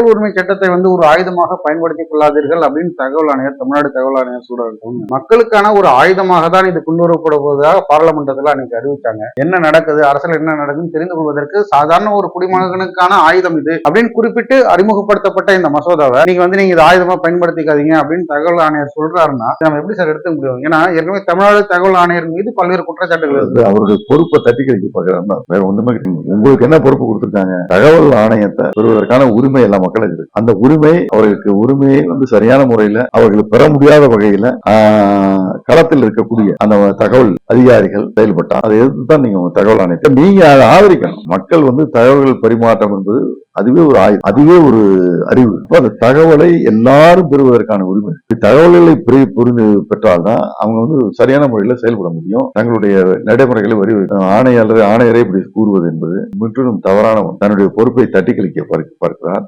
தகவல் உரிமை சட்டத்தை வந்து ஒரு ஆயுதமாக பயன்படுத்திக் கொள்ளாதீர்கள் அப்படின்னு தகவல் ஆணையர் தமிழ்நாடு தகவல் ஆணையர் சூழல் மக்களுக்கான ஒரு ஆயுதமாக தான் இது கொண்டு வரப்பட போவதாக பாராளுமன்றத்தில் அன்னைக்கு அறிவிச்சாங்க. என்ன நடக்குது அரசியல் என்ன நடக்குதுன்னு தெரிந்து கொள்வதற்கு சாதாரண ஒரு குடிமகனுக்கான ஆயுதம் இது அப்படின்னு குறிப்பிட்டு அறிமுகப்படுத்தப்பட்ட இந்த மசோதாவை நீங்க வந்து நீங்க இது ஆயுதமா பயன்படுத்திக்காதீங்க அப்படின்னு தகவல் ஆணையர் சொல்றாருன்னா நம்ம எப்படி சார் எடுத்துக்க முடியும்? ஏன்னா ஏற்கனவே தமிழ்நாடு தகவல் ஆணையர் மீது பல்வேறு குற்றச்சாட்டுகள் இருக்கு. அவருடைய பொறுப்பை தட்டி கழிக்க பாக்குறாங்க வேற ஒண்ணுமே. உங்களுக்கு என்ன பொறுப்பு கொடுத்திருக்காங்க? தகவல் ஆணையத்தை பெறுவதற்கான உரிமை எல்லா மக்களுக்கு இருக்கு அந்த உரிமை அவர்களுக்கு உரிமையை வந்து சரியான முறையில அவர்கள் பெற முடியாத வகையில களத்தில் இருக்கக்கூடிய அந்த தகவல் அதிகாரிகள் செயல்பட்டா அதை எதிர்த்து தான் நீங்க தகவல் ஆணையத்தை நீங்க அதை ஆதரிக்கணும். மக்கள் வந்து தகவல்கள் பரிமாற்றம் என்பது அதுவே ஒரு ஆய்வு அதுவே ஒரு அறிவு. அந்த தகவலை எல்லாரும் பெறுவதற்கான உரிமை. தகவல்களை புரி- புரிந்து பெற்றால்தான் அவங்க வந்து சரியான முறையில் செயல்பட முடியும். தங்களுடைய நடைமுறைகளை வரி ஆணையாளர் ஆணையரை இப்படி கூறுவது என்பது முற்றிலும் தவறான தன்னுடைய பொறுப்பை தட்டி கழிக்க பார்க்கிறார்.